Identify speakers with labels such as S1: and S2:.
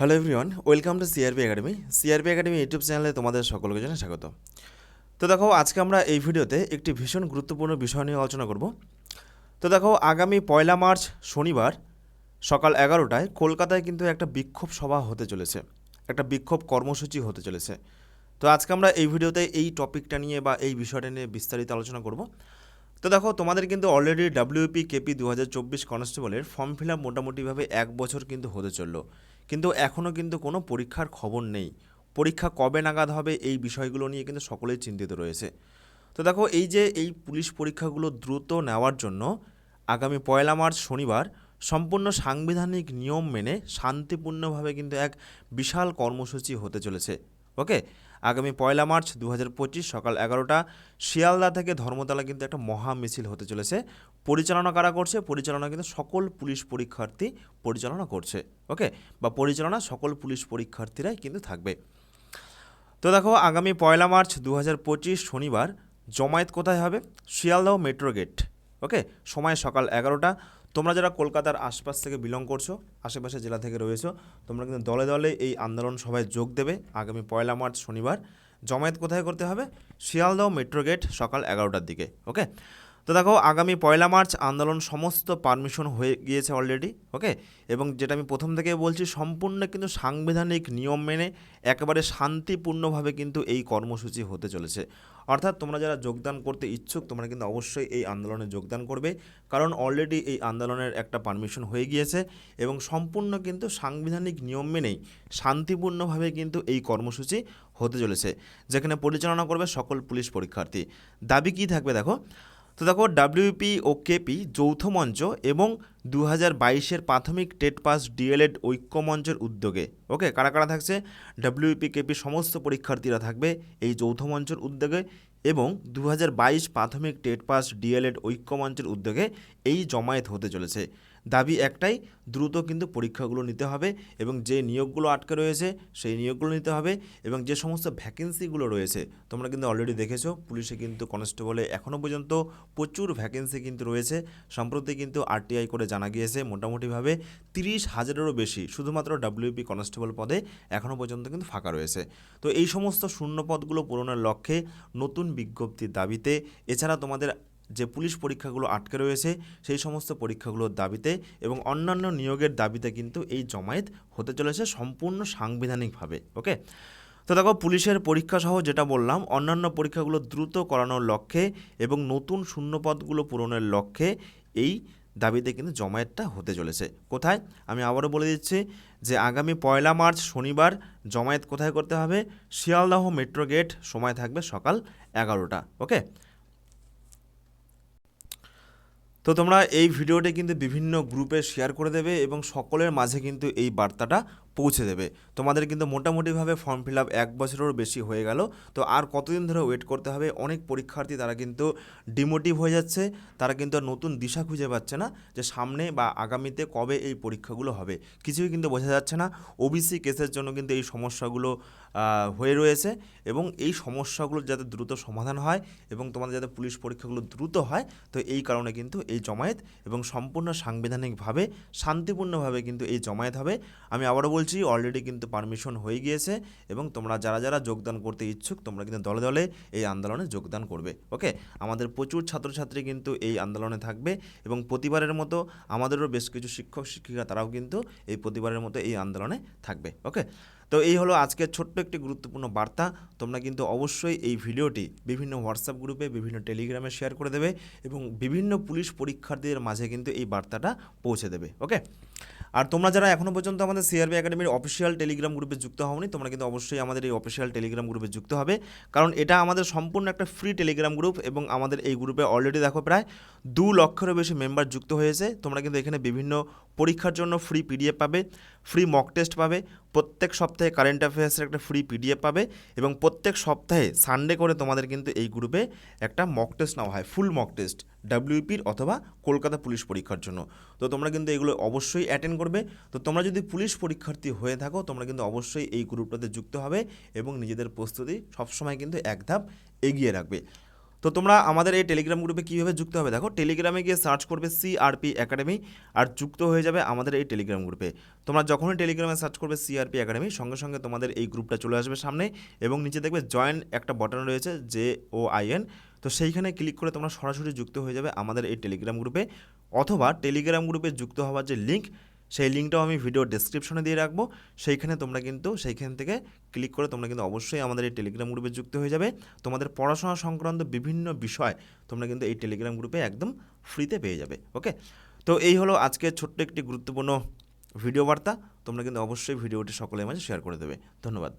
S1: Hello everyone welcome to CRB academy CRB academy YouTube চ্যানেলে তোমাদের সকলকে জানাই স্বাগত। তো দেখো, আজকে আমরা এই ভিডিওতে একটি ভীষণ গুরুত্বপূর্ণ বিষয় নিয়ে আলোচনা করব। তো দেখো, আগামী পয়লা মার্চ শনিবার সকাল এগারোটায় কলকাতায় কিন্তু একটা বিক্ষোভ সভা হতে চলেছে। একটা বিক্ষোভ কর্মসূচি হতে চলেছে। তো আজকে আমরা এই ভিডিওতে এই টপিকটা নিয়ে বা এই বিষয়টা নিয়ে বিস্তারিত আলোচনা করব। তো দেখো, তোমাদের কিন্তু অলরেডি ডাব্লিউপি কেপি দু হাজার চব্বিশ কনস্টেবলের ফর্ম ফিল আপ মোটামুটিভাবে এক বছর কিন্তু হতে চলল। কিন্তু এখনও কিন্তু কোনো পরীক্ষার খবর নেই। পরীক্ষা কবে নাগাদ হবে এই বিষয়গুলো নিয়ে কিন্তু সকলেই চিন্তিত রয়েছে। তো দেখো, এই যে এই পুলিশ পরীক্ষাগুলো দ্রুত নেওয়ার জন্য আগামী পয়লা মার্চ শনিবার সম্পূর্ণ সাংবিধানিক নিয়ম মেনে শান্তিপূর্ণভাবে কিন্তু এক বিশাল কর্মসূচি হতে চলেছে। ওকে? আগামী পয়লা মার্চ দু হাজার পঁচিশ সকাল এগারোটা শিয়ালদা থেকে ধর্মতলা কিন্তু একটা মহা মিছিল হতে চলেছে। পরিচালনা কারা করছে? পরিচালনা কিন্তু সকল পুলিশ পরীক্ষার্থী পরিচালনা করছে। ওকে? বা পরিচালনা সকল পুলিশ পরীক্ষার্থীরাই কিন্তু থাকবে। তো দেখো, আগামী পয়লা মার্চ দু হাজার পঁচিশ শনিবার জমায়েত কোথায় হবে? Sealdah metro gate. ওকে? সময় সকাল এগারোটা। তোমরা যারা কলকাতার আশপাশ থেকে বিলং করছ, আশেপাশে জেলা থেকে রয়েছো, তোমরা কিন্তু দলে দলে এই আন্দোলন সভায় যোগ দেবে আগামী পয়লা মার্চ শনিবার। জমায়েত কোথায় করতে হবে? শিয়ালদহ মেট্রো গেট সকাল এগারোটার দিকে ওকে তো দেখো, আগামী পয়লা মার্চ আন্দোলন সমস্ত পারমিশন হয়ে গিয়েছে অলরেডি ওকে এবং যেটা আমি প্রথম থেকে বলছি, সম্পূর্ণ কিন্তু সাংবিধানিক নিয়ম মেনে একেবারে শান্তিপূর্ণভাবে কিন্তু এই কর্মসূচি হতে চলেছে। অর্থাৎ তোমরা যারা যোগদান করতে ইচ্ছুক, তোমরা কিন্তু অবশ্যই এই আন্দোলনে যোগদান করবে, কারণ অলরেডি এই আন্দোলনের একটা পারমিশন হয়ে গিয়েছে এবং সম্পূর্ণ কিন্তু সাংবিধানিক নিয়ম মেনেই শান্তিপূর্ণভাবে কিন্তু এই কর্মসূচি হতে চলেছে। যেখানে পরিচালনা করবে সকল পুলিশ পরীক্ষার্থী। দাবি কী থাকবে দেখো? তো দেখো ডাব্লিউপি ও কেপি যৌথ মঞ্চ এবং দু হাজার বাইশের প্রাথমিক টেট পাস ডিএলএড ঐক্য মঞ্চের উদ্যোগে ওকে কারা কারা থাকছে? ডাব্লিউপি কেপি সমস্ত পরীক্ষার্থীরা থাকবে এই যৌথ মঞ্চের উদ্যোগে এবং দু হাজার বাইশ প্রাথমিক টেট পাস ডিএলএড ঐক্যমঞ্চের উদ্যোগে এই জমায়েত হতে চলেছে। দাবি একটাই, দ্রুত কিন্তু পরীক্ষাগুলো নিতে হবে এবং যে নিয়োগগুলো আটকে রয়েছে সেই নিয়োগগুলো নিতে হবে এবং যে সমস্ত ভ্যাকেন্সিগুলো রয়েছে, তোমরা কিন্তু অলরেডি দেখেছ, পুলিশে কিন্তু কনস্টেবলে এখনও পর্যন্ত প্রচুর ভ্যাকেন্সি কিন্তু রয়েছে। সম্প্রতি কিন্তু আরটিআই করে জানা গিয়েছে, মোটামুটিভাবে তিরিশ হাজারেরও বেশি, শুধুমাত্র ডাব্লিউপি কনস্টেবল পদে এখনও পর্যন্ত কিন্তু ফাঁকা রয়েছে। তো এই সমস্ত শূন্য পদগুলো পূরণের লক্ষ্যে নতুন বিজ্ঞপ্তির দাবিতে, এছাড়া তোমাদের যে পুলিশ পরীক্ষাগুলো আটকে রয়েছে, সেই সমস্ত পরীক্ষাগুলোর দাবিতে এবং অন্যান্য নিয়োগের দাবিতে কিন্তু এই জমায়েত হতে চলেছে সম্পূর্ণ সাংবিধানিকভাবে ওকে তো দেখো, পুলিশের পরীক্ষা সহ যেটা বললাম, অন্যান্য পরীক্ষাগুলো দ্রুত করানোর লক্ষ্যে এবং নতুন শূন্যপদগুলো পূরণের লক্ষ্যে এই দাবিতে কিন্তু জমায়েতটা হতে চলেছে। কোথায়? আমি আবারও বলে দিচ্ছি যে আগামী পয়লা মার্চ শনিবার জমায়েত কোথায় করতে হবে? শিয়ালদহ মেট্রো গেট, সময় থাকবে সকাল এগারোটা ওকে তো তোমরা এই ভিডিওটি কিন্তু বিভিন্ন গ্রুপে শেয়ার করে দেবে এবং সকলের মাঝে কিন্তু এই বার্তাটা পৌঁছে দেবে। তোমাদের কিন্তু মোটামুটিভাবে ফর্ম ফিল আপ এক বছরেরও বেশি হয়ে গেল। তো আর কতদিন ধরে ওয়েট করতে হবে? অনেক পরীক্ষার্থী তারা কিন্তু ডিমোটিভ হয়ে যাচ্ছে। তারা কিন্তু নতুন দিশা খুঁজে পাচ্ছে না যে সামনে বা আগামীতে কবে এই পরীক্ষাগুলো হবে। কিছুই কিন্তু বোঝা যাচ্ছে না। ওবিসি কেসের জন্য কিন্তু এই সমস্যাগুলো হয়ে রয়েছে এবং এই সমস্যাগুলো যাতে দ্রুত সমাধান হয় এবং তোমাদের যাতে পুলিশ পরীক্ষাগুলো দ্রুত হয়, তো এই কারণে কিন্তু এই জমায়েত এবং সম্পূর্ণ সাংবিধানিকভাবে, শান্তিপূর্ণভাবে কিন্তু এই জমায়েত হবে। আমি আবারও বলছি অলরেডি কিন্তু পারমিশন হয়ে গিয়েছে এবং তোমরা যারা যারা যোগদান করতে ইচ্ছুক, তোমরা কিন্তু দলে দলে এই আন্দোলনে যোগদান করবে ওকে আমাদের প্রচুর ছাত্রছাত্রী কিন্তু এই আন্দোলনে থাকবে এবং প্রতিবারের মতো আমাদেরও বেশ কিছু শিক্ষক, শিক্ষিকা তারাও কিন্তু এই প্রতিবারের মতো এই আন্দোলনে থাকবে ওকে তো এই হলো আজকের ছোট্ট একটি গুরুত্বপূর্ণ বার্তা। তোমরা কিন্তু অবশ্যই এই ভিডিওটি বিভিন্ন হোয়াটসঅ্যাপ গ্রুপে বিভিন্ন টেলিগ্রামে শেয়ার করে দেবে এবং বিভিন্ন পুলিশ পরীক্ষার্থীদের মাঝে কিন্তু এই বার্তাটা পৌঁছে দেবে ওকে আর তোমরা যারা এখনও পর্যন্ত আমাদের সিআরবি একাডেমির অফিসিয়াল টেলিগ্রাম গ্রুপে যুক্ত হওনি, তোমরা কিন্তু অবশ্যই আমাদের এই অফিসিয়াল টেলিগ্রাম গ্রুপে যুক্ত হবে। কারণ এটা আমাদের সম্পূর্ণ একটা ফ্রি টেলিগ্রাম গ্রুপ এবং আমাদের এই গ্রুপে অলরেডি দেখো প্রায় দু লক্ষেরও বেশি মেম্বার যুক্ত হয়েছে। তোমরা কিন্তু এখানে বিভিন্ন পরীক্ষার জন্য ফ্রি পিডিএফ পাবে ফ্রি মক টেস্ট পাবে, প্রত্যেক সপ্তাহে কারেন্ট অ্যাফেয়ার্সের একটা ফ্রি পিডিএফ পাবে এবং প্রত্যেক সপ্তাহে সানডে করে তোমাদের কিন্তু এই গ্রুপে একটা মক টেস্ট নেওয়া হয় ফুল মক টেস্ট ডাব্লিউপির অথবা কলকাতা পুলিশ পরীক্ষার জন্য। তো তোমরা কিন্তু এগুলো অবশ্যই অ্যাটেন্ড করবে। তো তোমরা যদি পুলিশ পরীক্ষার্থী হয়ে থাকো, তোমরা কিন্তু অবশ্যই এই গ্রুপটাতে যুক্ত হবে এবং নিজেদের প্রস্তুতি সবসময় কিন্তু এক ধাপ এগিয়ে রাখবে। তো তোমরা আমাদের এই টেলিগ্রাম গ্রুপে কীভাবে যুক্ত হবে? দেখো টেলিগ্রামে গিয়ে সার্চ করবে সিআরপি একাডেমি আর যুক্ত হয়ে যাবে আমাদের এই টেলিগ্রাম গ্রুপে তোমরা যখনই টেলিগ্রামে সার্চ করবে সিআরপি একাডেমি সঙ্গে সঙ্গে তোমাদের এই গ্রুপটা চলে আসবে সামনে এবং নিচে দেখবে জয়েন একটা বটন রয়েছে জে ও আইএন তো সেইখানে ক্লিক করে তোমরা সরাসরি যুক্ত হয়ে যাবে আমাদের এই টেলিগ্রাম গ্রুপে অথবা টেলিগ্রাম গ্রুপে যুক্ত হওয়ার যে লিঙ্ক সেই লিঙ্কটাও আমি ভিডিও ডেসক্রিপশনে দিয়ে রাখব। সেইখানে তোমরা কিন্তু সেইখান থেকে ক্লিক করে তোমরা কিন্তু অবশ্যই আমাদের এই টেলিগ্রাম গ্রুপে যুক্ত হয়ে যাবে। তোমাদের পড়াশোনা সংক্রান্ত বিভিন্ন বিষয় তোমরা কিন্তু এই টেলিগ্রাম গ্রুপে একদম ফ্রিতে পেয়ে যাবে ওকে তো এই হলো আজকে ছোট্ট একটি গুরুত্বপূর্ণ ভিডিও বার্তা। তোমরা কিন্তু অবশ্যই ভিডিওটি সকলের মাঝে শেয়ার করে দেবে। ধন্যবাদ।